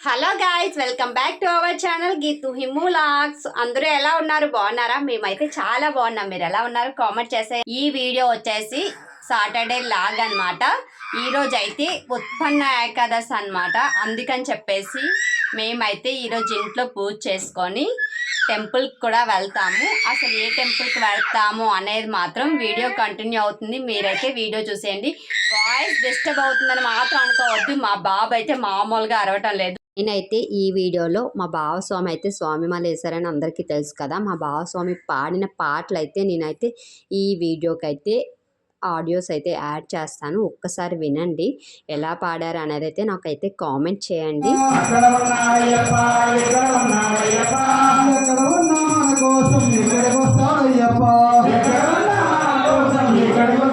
Hello guys welcome back to our channel Geethu Himmu lakhs. అందరూ ఎలా ఉన్నారు? బాగున్నారా? మేమైతే చాలా బాగున్నాం. మీరు ఎలా ఉన్నారు? కామెంట్ చేసే ఈ వీడియో వచ్చేసి సాటర్డే లాగ్ అన్నమాట. ఈ రోజు అయితే ఉత్పన్న ఏకాదశి అన్నమాట. అందుకని చెప్పేసి మేమైతే ఈరోజు ఇంట్లో పూజ చేసుకొని టెంపుల్కి కూడా వెళ్తాము. అసలు ఏ టెంపుల్కి వెళ్తాము అనేది మాత్రం వీడియో కంటిన్యూ అవుతుంది. మీరైతే వీడియో చూసేయండి. వాయిస్ డిస్టర్బ్ అవుతుందని మాత్రం అనుకోవద్దు. మా బాబు అయితే మామూలుగా అరవటం లేదు. నేనైతే ఈ వీడియోలో మా బావస్వామి అయితే స్వామిమాల వేశారని అందరికీ తెలుసు కదా మా బావస్వామి పాడిన పాటలు అయితే నేనైతే ఈ వీడియోకి అయితే ఆడియోస్ అయితే యాడ్ చేస్తాను ఒక్కసారి వినండి ఎలా పాడారు అనేది అయితే నాకైతే కామెంట్ చేయండి ఎక్కడ కోసం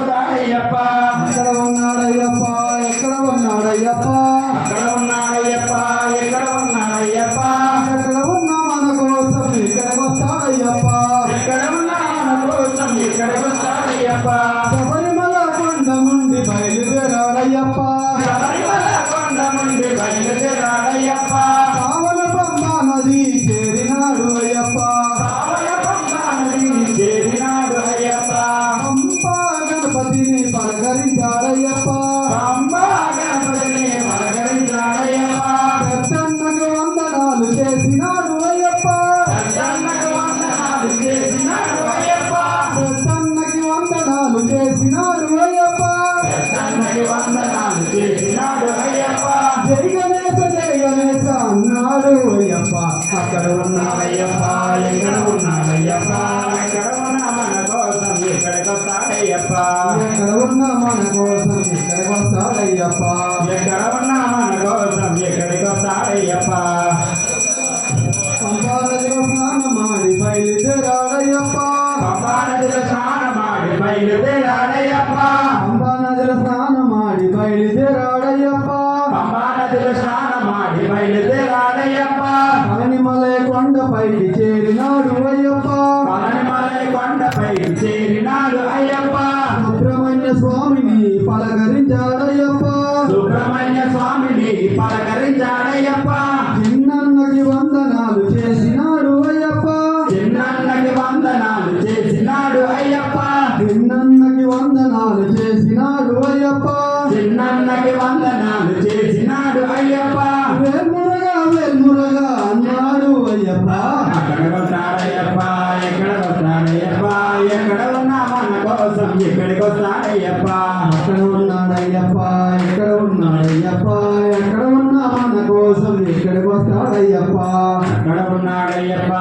బయలుదేరాడయ్యప్ప పంపానదిలో స్నానమాడి బయలుదేరాడయ్యప్ప పంపానదిలో స్నానమాడి బయలుదేరాడయ్యప్ప అన్నాడు అయ్యప్ప అక్కడ వస్తాడయ్యప్ప ఎక్కడ వస్తాడయ్యప్ప ఎక్కడ ఉన్నా మన కోసం ఎక్కడికి వస్తాడయ్యప్ప? అక్కడ ఉన్నాడయ్యప్ప ఎక్కడ ఉన్నాడయ్యప్ప ఎక్కడ ఉన్నా మన కోసం ఎక్కడికి వస్తాడయ్యప్ప? అక్కడ ఉన్నాడయ్యప్ప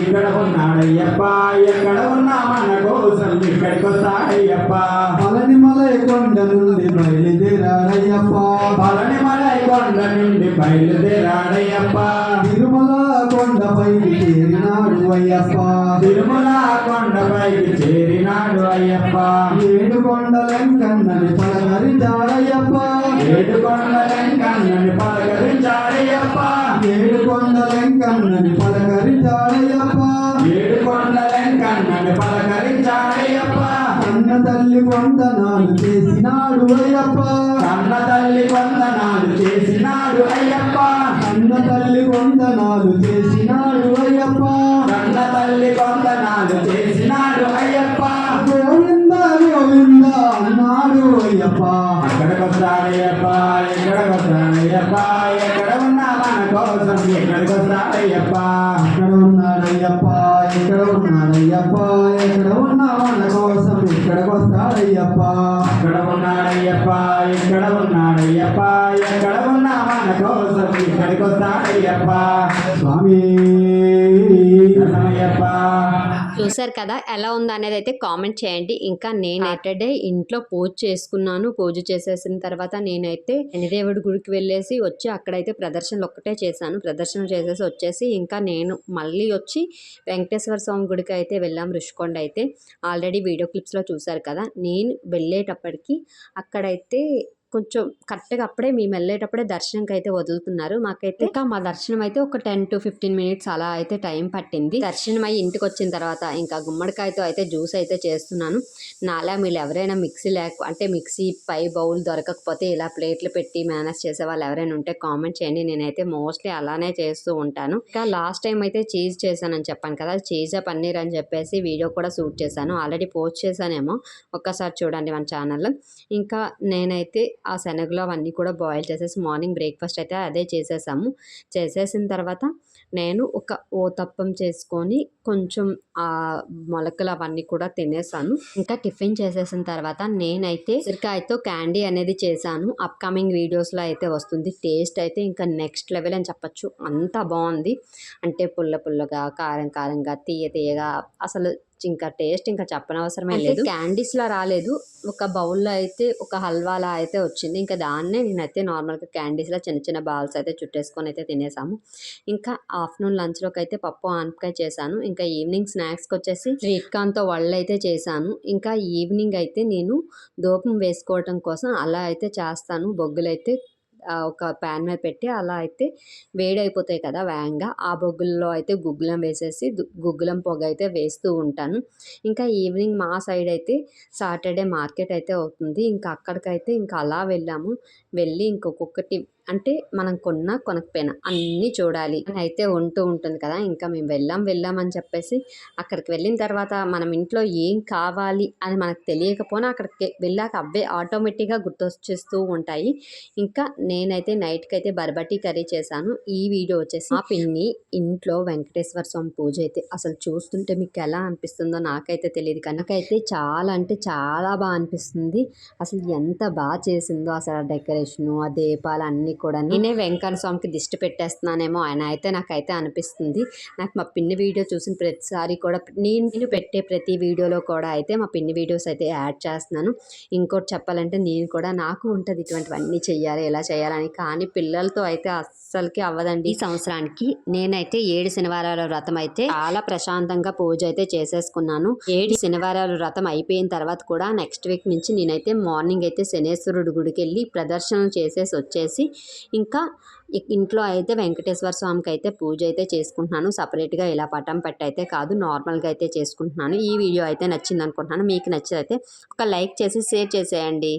ఇక్కడ ఉన్నాడయ్యప్ప ఎక్కడ ఉన్నా మన కోసం ఇక్కడికి వస్తాడయ్యప్ప? పళనిమలై కొండ నుండి బయలుదేరాడయ్యప్ప. పళనిమలై కొండ నుండి బయలుదేరాడయ్యప్ప. తిరుమల కొండపైకి చేరినాడు అయ్యప్ప. తిరుమల కొండపైకి చేరినాడు అయ్యప్ప. ఏడు కొండలెంకన్నని పలకరించాడయ్యప్ప. ఏడు కొండలెంకన్నని పలకరించాడయ్యప్ప. ఏడు కొండలెంకన్నని పలకరించాడయ్యప్ప. ఏడు కొండలెంకన్నని పలకరించాడయ్యప్ప. కన్న తల్లి వందనాలు చేసినాడు అయ్యప్ప. కన్న తల్లి వందనాలు చేసినాడు అయ్యప్ప. కన్న తల్లి వందనాలు వస్తాడయ్యప్ప ఎక్కడికి వస్తాడయ్యప్ప ఎక్కడ ఉన్నా మన కోసం ఎక్కడికి వస్తాడయ్యప్ప అక్కడ ఉన్నాడయ్యప్ప ఎక్కడ ఉన్నాడయ్యప్ప ఎక్కడ ఉన్నా మన కోసం ఇక్కడికి వస్తాడయ్యప్ప అక్కడ ఉన్నాడయ్యప్ప ఎక్కడ ఉన్నాడయ్యప్ప ఎక్కడ ఉన్నా మన కోసం ఇక్కడికి వస్తాడయ్యప్ప స్వామి శరణమయ్యప్ప చూసారు కదా ఎలా ఉంది అనేది అయితే కామెంట్ చేయండి. ఇంకా నేను ఎటర్డే ఇంట్లో పూజ చేసుకున్నాను. పూజ చేసేసిన తర్వాత నేనైతే శనిదేవుడి గుడికి వెళ్ళేసి వచ్చి అక్కడైతే ప్రదర్శనలు ఒక్కటే చేశాను. ప్రదర్శన చేసేసి వచ్చేసి ఇంకా నేను మళ్ళీ వచ్చి వెంకటేశ్వర స్వామి గుడికి అయితే వెళ్ళాం రుషికొండ అయితే. ఆల్రెడీ వీడియో క్లిప్స్లో చూసారు కదా నేను వెళ్ళేటప్పటికి అక్కడైతే కొంచెం కరెక్ట్గా అప్పుడే మేము వెళ్ళేటప్పుడే దర్శనంకి అయితే వదులుతున్నారు. మాకైతే ఇంకా మా దర్శనం అయితే ఒక టెన్ టు ఫిఫ్టీన్ మినిట్స్ అలా అయితే టైం పట్టింది. దర్శనం అయ్యి ఇంటికి వచ్చిన తర్వాత ఇంకా గుమ్మడికాయతో అయితే జ్యూస్ అయితే చేస్తున్నాను. నాలా మీరు ఎవరైనా మిక్సీ లేక అంటే మిక్సీ పై బౌల్ దొరకకపోతే ఇలా ప్లేట్లు పెట్టి మేనేజ్ చేసే వాళ్ళు ఎవరైనా ఉంటే కామెంట్ చేయండి. నేనైతే మోస్ట్లీ అలానే చేస్తూ ఉంటాను. ఇంకా లాస్ట్ టైం అయితే చీజ్ చేశానని చెప్పాను కదా చీజ్ పన్నీర్ అని చెప్పేసి వీడియో కూడా షూట్ చేశాను. ఆల్రెడీ పోస్ట్ చేశానేమో ఒక్కసారి చూడండి మన ఛానల్లో. ఇంకా నేనైతే ఆ శనగలు అవన్నీ కూడా బాయిల్ చేసేసి మార్నింగ్ బ్రేక్ఫాస్ట్ అయితే అదే చేసేసాము. చేసేసిన తర్వాత నేను ఒక ఓతప్పం చేసుకొని కొంచెం ఆ మొలకలు అవన్నీ కూడా తినేసాను. ఇంకా టిఫిన్ చేసేసిన తర్వాత నేనైతే ఉసిరికాయతో క్యాండీ అనేది చేశాను. అప్కమింగ్ వీడియోస్లో అయితే వస్తుంది. టేస్ట్ అయితే ఇంకా నెక్స్ట్ లెవెల్ అని చెప్పొచ్చు. అంత బాగుంది. అంటే పుల్ల పుల్లగా కారం కారంగా తీయ తీయగా అసలు ఇంకా టేస్ట్ ఇంకా చెప్పనవసరమే లేదు. క్యాండీస్ లా రాలేదు. ఒక బౌల్లో అయితే ఒక హల్వాలా అయితే వచ్చింది. ఇంకా దాన్నే నేనైతే నార్మల్గా క్యాండీస్ లా చిన్న చిన్న బాల్స్ అయితే చుట్టేసుకొని అయితే తినేసాము. ఇంకా ఆఫ్టర్నూన్ లంచ్లోకి అయితే పప్పు ఆనపకాయ చేశాను. ఇంకా ఈవినింగ్ స్నాక్స్కి వచ్చేసి స్వీట్ కార్న్తో వళ్ళు అయితే చేశాను. ఇంకా ఈవినింగ్ అయితే నేను దూపం వేసుకోవటం కోసం అలా అయితే చేస్తాను. బొగ్గులు అయితే ఆ, ఒక ప్యాన్ మీద పెట్టి అలా అయితే వేడైపోతాయి కదా వేగంగా. ఆ బొగ్గుల్లో అయితే గుగ్గులం వేసేసి గుగ్గులం పొగ అయితే వేస్తూ ఉంటాను. ఇంకా ఈవినింగ్ మా సైడ్ అయితే సాటర్డే మార్కెట్ అయితే అవుతుంది. ఇంకా అక్కడికైతే ఇంకా అలా వెళ్ళాము. వెళ్ళి ఇంకొకటి అంటే మనం కొన్న కొనకపోయినా అన్నీ చూడాలి. అని అయితే ఉంటూ ఉంటుంది కదా. ఇంకా మేము వెళ్ళాం వెళ్ళాం అని చెప్పేసి అక్కడికి వెళ్ళిన తర్వాత మనం ఇంట్లో ఏం కావాలి అని మనకు తెలియకపోయినా అక్కడికి వెళ్ళాక అవే ఆటోమేటిక్గా గుర్తొచ్చేస్తూ ఉంటాయి. ఇంకా నేనైతే నైట్కి అయితే బర్బటీ కర్రీ చేశాను. ఈ వీడియో వచ్చేసి మా పిన్ని ఇంట్లో వెంకటేశ్వర స్వామి పూజ అయితే అసలు చూస్తుంటే మీకు ఎలా అనిపిస్తుందో నాకైతే తెలియదు కనుకైతే చాలా అంటే చాలా బాగా అనిపిస్తుంది. అసలు ఎంత బాగా చేసిందో అసలు ఆ డెకరేషన్ ఆ దీపాలు అన్నీ కూడా. నేనే వెంకన్న స్వామికి దిష్టి పెట్టేస్తున్నానేమో ఆయన అయితే నాకైతే అనిపిస్తుంది. నాకు మా పిన్ని వీడియో చూసిన ప్రతిసారి కూడా నేను నేను పెట్టే ప్రతి వీడియోలో కూడా అయితే మా పిన్ని వీడియోస్ అయితే యాడ్ చేస్తున్నాను. ఇంకోటి చెప్పాలంటే నేను కూడా నాకు ఉంటుంది ఇటువంటివన్నీ చెయ్యాలి ఎలా చేయాలని కానీ పిల్లలతో అయితే అస్సలకి అవ్వదండి. ఈ సంవత్సరానికి నేనైతే ఏడు శనివారాల వ్రతం అయితే చాలా ప్రశాంతంగా పూజ అయితే చేసేసుకున్నాను. ఏడు శనివారాల వ్రతం అయిపోయిన తర్వాత కూడా నెక్స్ట్ వీక్ నుంచి నేనైతే మార్నింగ్ అయితే శనేశ్వరుడు గుడికి వెళ్ళి ప్రదర్శనలు చేసేసి వచ్చేసి ఇంకా ఇంట్లో అయితే వెంకటేశ్వర స్వామికి అయితే పూజ అయితే చేసుకుంటున్నాను. సపరేట్గా ఇలా పటం పెట్టి అయితే కాదు నార్మల్గా అయితే చేసుకుంటున్నాను. ఈ వీడియో అయితే నచ్చింది అనుకుంటున్నాను మీకు నచ్చితే ఒక లైక్ చేసి షేర్ చేసేయండి.